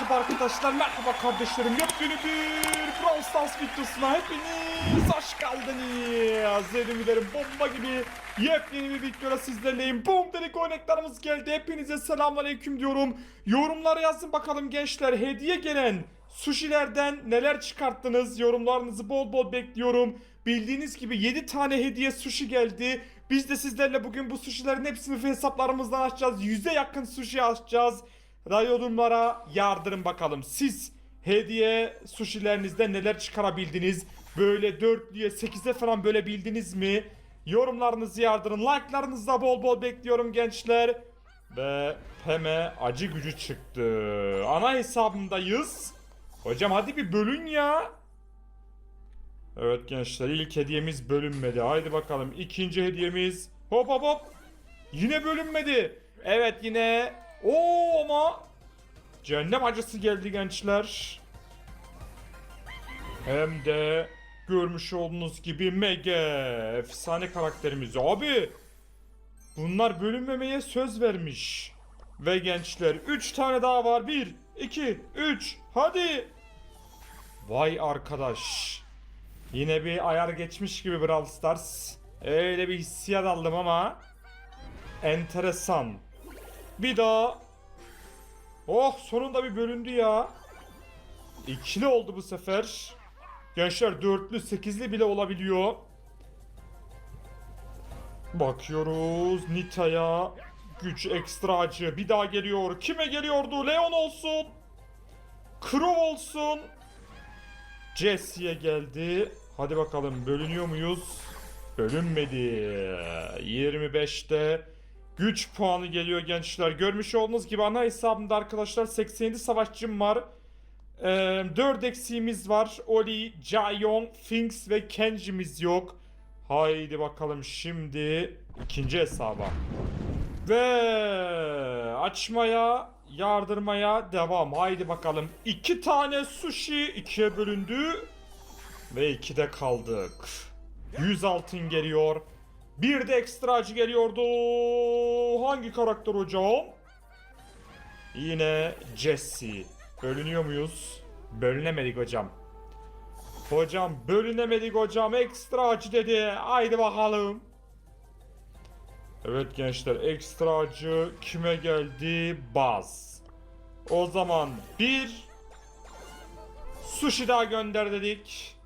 Merhaba arkadaşlar, merhaba kardeşlerim. Yepyeni bir Brawl Stars videosuna hepiniz hoş geldiniz. Dedim dilerim bomba gibi yepyeni bir videoda sizlerleyim. Boom dedik örneklerimiz geldi. Hepinize selamünaleyküm diyorum. Yorumlara yazın bakalım gençler. Hediye gelen sushilerden neler çıkarttınız? Yorumlarınızı bol bol bekliyorum. Bildiğiniz gibi 7 tane hediye sushi geldi. Biz de sizlerle bugün bu sushilerin hepsini hesaplarımızdan açacağız. 100'e yakın sushi açacağız. Yorumlara yardırın bakalım. Siz hediye sushilerinizde neler çıkarabildiniz? Böyle dörtlüye 8'e falan böyle bildiniz mi? Yorumlarınızı yardırın. Like'larınızı da bol bol bekliyorum gençler. Ve Peme acı gücü çıktı. Ana hesabımdayız. Hocam hadi bir bölün ya. Evet gençler ilk hediyemiz bölünmedi. Haydi bakalım ikinci hediyemiz. Hop hop hop. Yine bölünmedi. Evet yine. Oo ama. Cehennem acısı geldi gençler. Hem de görmüş olduğunuz gibi mega efsane karakterimiz. Abi bunlar bölünmemeye söz vermiş. Ve gençler 3 tane daha var. 1, 2, 3 hadi. Vay arkadaş. Yine bir ayar geçmiş gibi Brawl Stars. Öyle bir hissiyat aldım ama enteresan. Bir daha. Oh sonunda bir bölündü ya. İkili oldu bu sefer. Gençler dörtlü sekizli bile olabiliyor. Bakıyoruz Nita'ya. Güç ekstra acı. Bir daha geliyor. Kime geliyordu? Leon olsun. Crow olsun. Jesse'ye geldi. Hadi bakalım bölünüyor muyuz? Bölünmedi. 25'te güç puanı geliyor gençler. Görmüş olduğunuz gibi ana hesabımda arkadaşlar 87 savaşçım var. Ee, 4 eksiğimiz var. Oli, Jayon, Finks ve Kenji'miz yok. Haydi bakalım şimdi ikinci hesaba. Ve açmaya, yardırmaya devam. Haydi bakalım. İki tane sushi ikiye bölündü. Ve ikide kaldık. 100 altın geliyor. Bir de ekstra geliyordu. Hangi karakter hocam? Yine Jesse. Bölünüyor muyuz? Bölünemedik hocam. Hocam bölünemedik hocam. Ekstra acı dedi. Haydi bakalım. Evet gençler ekstra acı kime geldi? Baz. O zaman bir sushi daha gönder dedik.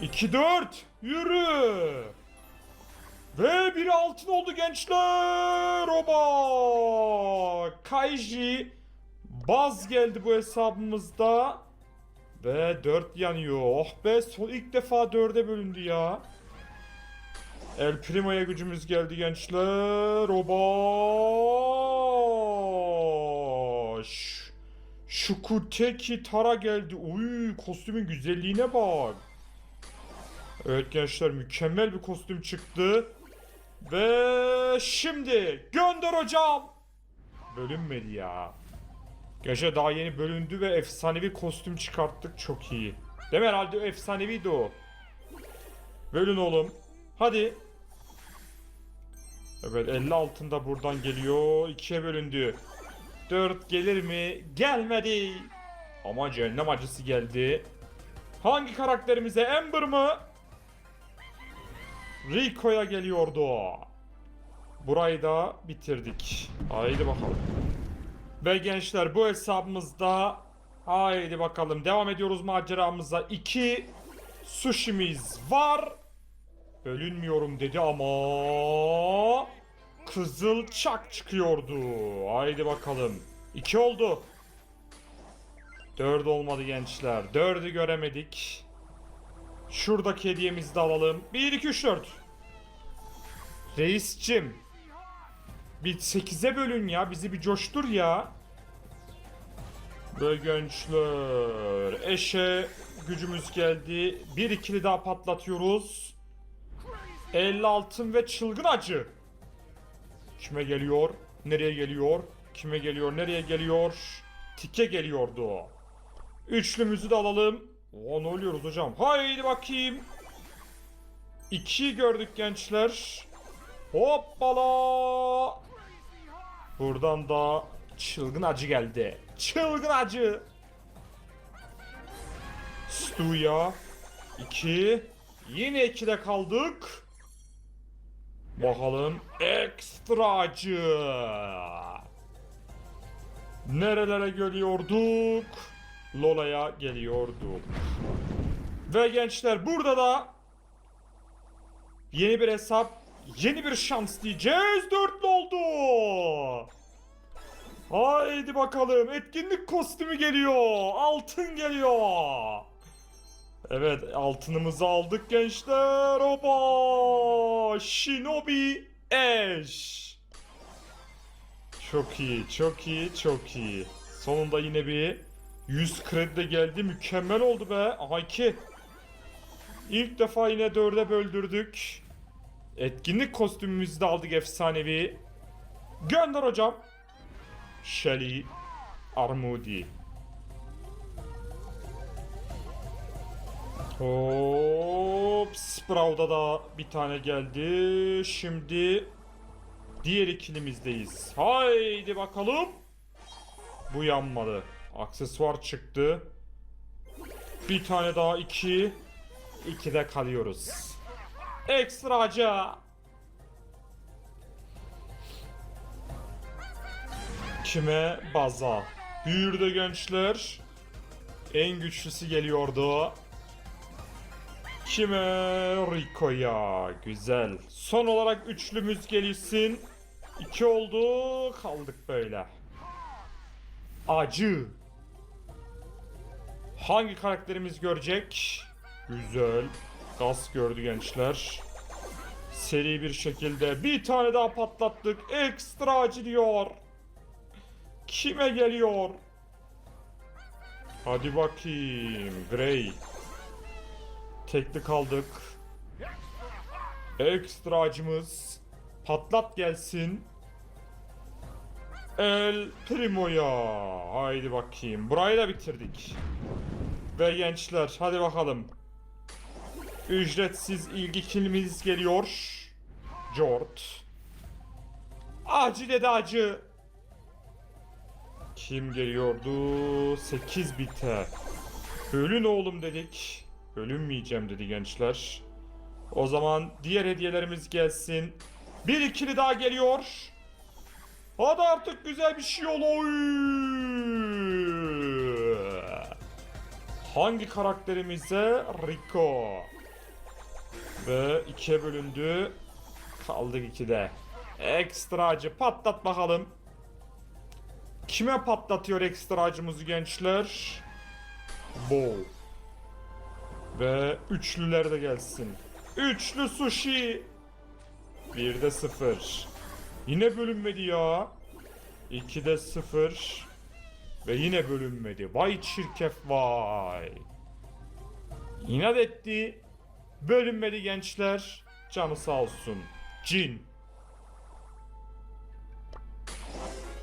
Jort. 2-4 yürü. Ve bir altın oldu gençler. Oba. Kaiji Baz geldi bu hesabımızda. Ve 4 yanıyor. Oh be son ilk defa 4'e bölündü ya. El Primo'ya gücümüz geldi gençler. Oba. Ş- Şukuteki Tara geldi. Uy kostümün güzelliğine bak. Evet gençler mükemmel bir kostüm çıktı. Ve şimdi gönder hocam. Bölünmedi ya. Gençler daha yeni bölündü ve efsanevi kostüm çıkarttık çok iyi. Değil mi herhalde efsaneviydi o. Bölün oğlum. Hadi. Evet 50 altında buradan geliyor. ikiye bölündü. 4 gelir mi? Gelmedi. Ama cehennem acısı geldi. Hangi karakterimize? Ember mı? Rico'ya geliyordu. Burayı da bitirdik. Haydi bakalım. Ve gençler bu hesabımızda haydi bakalım devam ediyoruz maceramıza. 2 sushi'miz var. Bölünmüyorum dedi ama Kızıl çak çıkıyordu. Haydi bakalım. 2 oldu. 4 olmadı gençler. 4'ü göremedik. Şuradaki hediyemizi de alalım. 1 2 3 4. Reisçim. Bir 8'e bölün ya. Bizi bir coştur ya. Ve gençler. Eşe gücümüz geldi. Bir ikili daha patlatıyoruz. 50 altın ve çılgın acı. Kime geliyor? Nereye geliyor? Kime geliyor? Nereye geliyor? Tike geliyordu. Üçlümüzü de alalım. Oo ne oluyoruz hocam? Haydi bakayım. İki gördük gençler. Hoppala. Buradan da Çılgın acı geldi. Çılgın acı. Stuya. 2. Yine 2'de kaldık. Bakalım ekstra acı. Nerelere geliyorduk? Lola'ya geliyorduk. Ve gençler burada da yeni bir hesap, yeni bir şans diyeceğiz. Dörtlü oldu. Haydi bakalım etkinlik kostümü geliyor. Altın geliyor. Evet altınımızı aldık gençler. Oba! Shinobi Ash. Çok iyi, çok iyi, çok iyi. Sonunda yine bir 100 kredi de geldi. Mükemmel oldu be. Aha 2. İlk defa yine 4'e böldürdük. Etkinlik kostümümüzü de aldık efsanevi. Gönder hocam. Shelly Armudi. Hop. Sprout'a da bir tane geldi. Şimdi diğer ikilimizdeyiz. Haydi bakalım. Bu yanmadı. Aksesuar çıktı. Bir tane daha iki. İkide kalıyoruz. Ekstra acı. Kime? Baza. Büyür de gençler. En güçlüsü geliyordu. Kime? Rico'ya. Güzel. Son olarak üçlümüz gelişsin. İki oldu. Kaldık böyle. Acı. Hangi karakterimiz görecek? Güzel. Gaz gördü gençler. Seri bir şekilde bir tane daha patlattık. Ekstra acı diyor. Kime geliyor? Hadi bakayım. Grey. Tekli kaldık. Ekstra acımız. Patlat gelsin. El Primo'ya. Haydi bakayım. Burayı da bitirdik. Ve gençler hadi bakalım. Ücretsiz ilgi kilimiz geliyor. Jort. Acı dedi acı. Kim geliyordu? 8 bite. Bölün oğlum dedik. Bölünmeyeceğim dedi gençler. O zaman diğer hediyelerimiz gelsin. Bir ikili daha geliyor. Hadi artık güzel bir şey ol. Hangi karakterimize? Rico. Ve ikiye bölündü. Kaldık ikide. Ekstra acı patlat bakalım. Kime patlatıyor ekstra acımızı gençler? Bow. Ve üçlüler de gelsin. Üçlü sushi. Bir de sıfır. Yine bölünmedi ya. 2'de 0 ve yine bölünmedi. Vay çirkef vay. İnat etti. Bölünmedi gençler. Canı sağ olsun. Cin.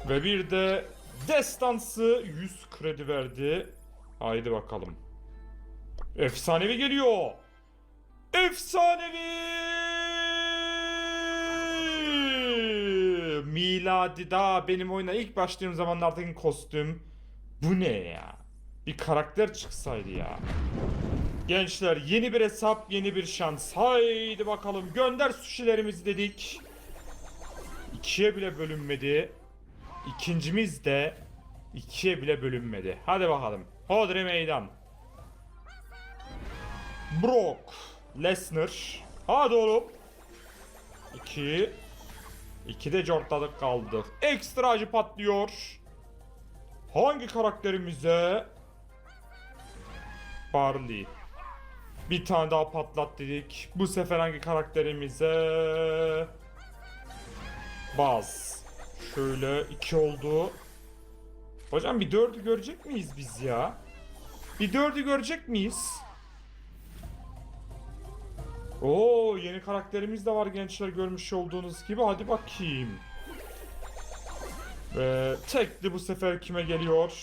Ve bir de destansı 100 kredi verdi. Haydi bakalım. Efsanevi geliyor. Efsanevi! Miladi daha benim oyuna ilk başladığım zamanlardaki kostüm. Bu ne ya? Bir karakter çıksaydı ya. Gençler yeni bir hesap yeni bir şans. Haydi bakalım gönder sushilerimizi dedik. İkiye bile bölünmedi. İkincimiz de ikiye bile bölünmedi. Hadi bakalım. Hodri meydan. Brock Lesnar. Hadi oğlum. 2 2 de cortladık kaldık. Ekstra acı patlıyor. Hangi karakterimize? Barley. Bir tane daha patlat dedik. Bu sefer hangi karakterimize? Baz. Şöyle iki oldu. Hocam bir dördü görecek miyiz biz ya? Bir dördü görecek miyiz? Oo yeni karakterimiz de var gençler görmüş olduğunuz gibi. Hadi bakayım. Ve tekli bu sefer kime geliyor?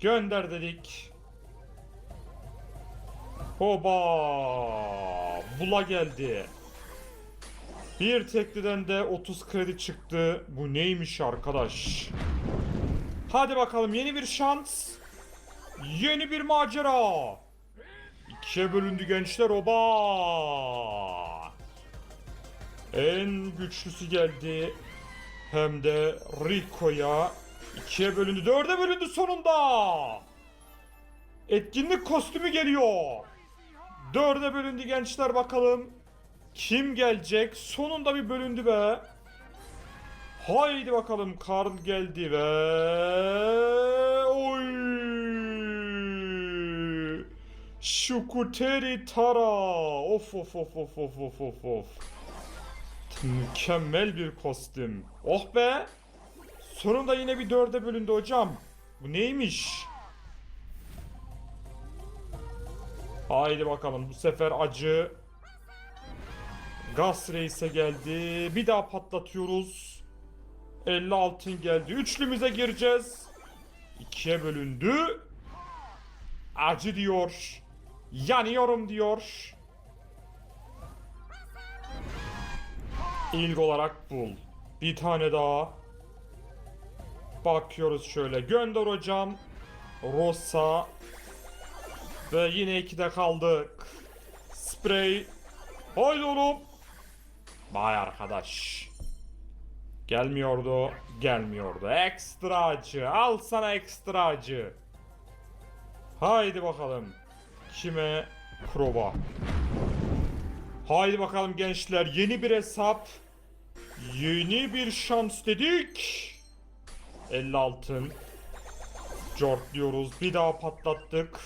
Gönder dedik. Hoba! Bula geldi. Bir tekliden de 30 kredi çıktı. Bu neymiş arkadaş? Hadi bakalım yeni bir şans. Yeni bir macera. İkiye bölündü gençler oba. En güçlüsü geldi. Hem de Rico'ya. ikiye bölündü. Dörde bölündü sonunda. Etkinlik kostümü geliyor. Dörde bölündü gençler bakalım. Kim gelecek? Sonunda bir bölündü be. Haydi bakalım Karl geldi ve oy Şukuteri Tara of of of of of of of of Mükemmel bir kostüm Oh be Sonunda yine bir dörde bölündü hocam Bu neymiş Haydi bakalım bu sefer acı Gas Reis'e geldi. Bir daha patlatıyoruz. 50 altın geldi. Üçlümüze gireceğiz. İkiye bölündü. Acı diyor. Yanıyorum diyor. İlk olarak bul. Bir tane daha. Bakıyoruz şöyle. Gönder hocam. Rosa. Ve yine ikide kaldık. Sprey. Haydi oğlum. Vay arkadaş. Gelmiyordu, gelmiyordu. Ekstra acı. Al sana ekstra acı. Haydi bakalım. Kime? Krova. Haydi bakalım gençler. Yeni bir hesap. Yeni bir şans dedik. 50 altın. Jort diyoruz. Bir daha patlattık.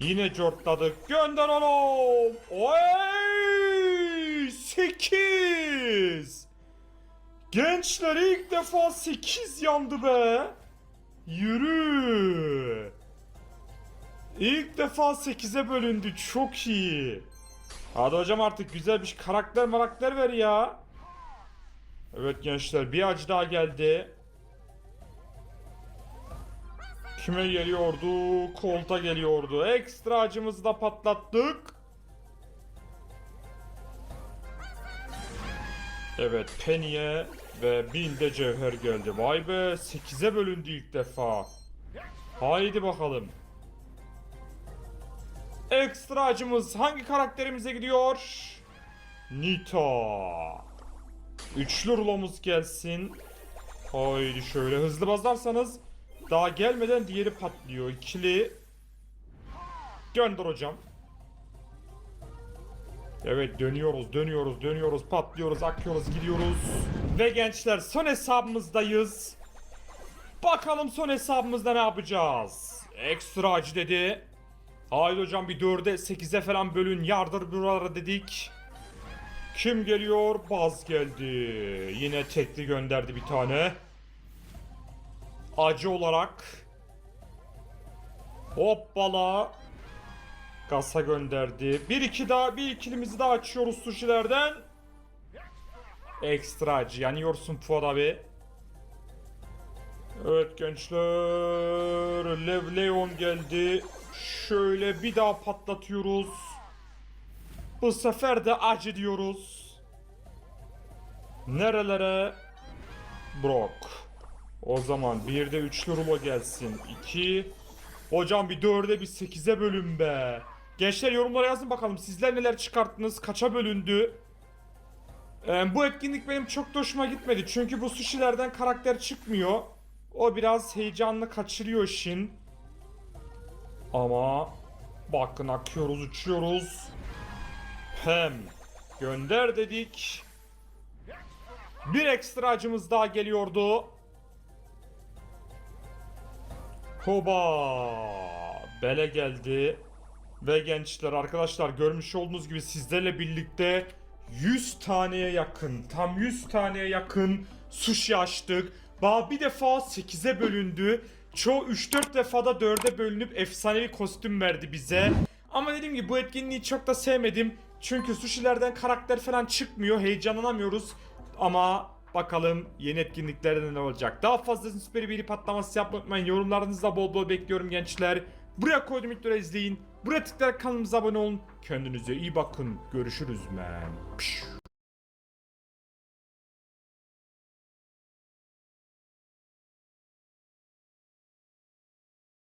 Yine cortladık. Gönder oğlum. Oy! 8. Gençler ilk defa 8 yandı be. Yürü. İlk defa 8'e bölündü. Çok iyi. Hadi hocam artık güzel bir karakter marakter ver ya. Evet gençler bir acı daha geldi. Kime geliyordu? Kolta geliyordu. Ekstra acımızı da patlattık. Evet Penny'e ve Bill'de cevher geldi. Vay be 8'e bölündü ilk defa. Haydi bakalım. Ekstra acımız hangi karakterimize gidiyor? Nita. Üçlü rulomuz gelsin. Haydi şöyle hızlı bazarsanız daha gelmeden diğeri patlıyor. İkili. Gönder hocam. Evet dönüyoruz, dönüyoruz, dönüyoruz, patlıyoruz, akıyoruz, gidiyoruz. Ve gençler son hesabımızdayız. Bakalım son hesabımızda ne yapacağız? Ekstra acı dedi. Haydi hocam bir 4'e 8'e falan bölün yardır buralara dedik. Kim geliyor? Baz geldi. Yine tekli gönderdi bir tane acı olarak hoppala kasa gönderdi. Bir iki daha bir ikilimizi daha açıyoruz sushilerden. Ekstra acı yanıyorsun Fuat abi. Evet gençler Lev Leon geldi. Şöyle bir daha patlatıyoruz. Bu sefer de acı diyoruz. Nerelere? Brock. O zaman bir de üçlü rulo gelsin. 2 Hocam bir dörde bir sekize bölün be. Gençler yorumlara yazın bakalım sizler neler çıkarttınız, kaça bölündü. Ee, bu etkinlik benim çok da hoşuma gitmedi. Çünkü bu sushilerden karakter çıkmıyor. O biraz heyecanlı kaçırıyor işin. Ama bakın akıyoruz, uçuyoruz. Hem gönder dedik. Bir ekstra acımız daha geliyordu. Hoba! Bele geldi. Ve gençler arkadaşlar görmüş olduğunuz gibi sizlerle birlikte 100 taneye yakın, tam 100 taneye yakın sushi açtık. Ba bir defa 8'e bölündü. Çoğu 3-4 defada 4'e bölünüp efsanevi kostüm verdi bize. Ama dediğim gibi bu etkinliği çok da sevmedim. Çünkü sushilerden karakter falan çıkmıyor. Heyecanlanamıyoruz. Ama bakalım yeni etkinliklerde ne olacak. Daha fazla süper bir patlaması yapmayı unutmayın. Yorumlarınızı da bol bol bekliyorum gençler. Buraya koydum videoları izleyin. Buraya tıklayarak kanalımıza abone olun. Kendinize iyi bakın. Görüşürüz men. Pişt.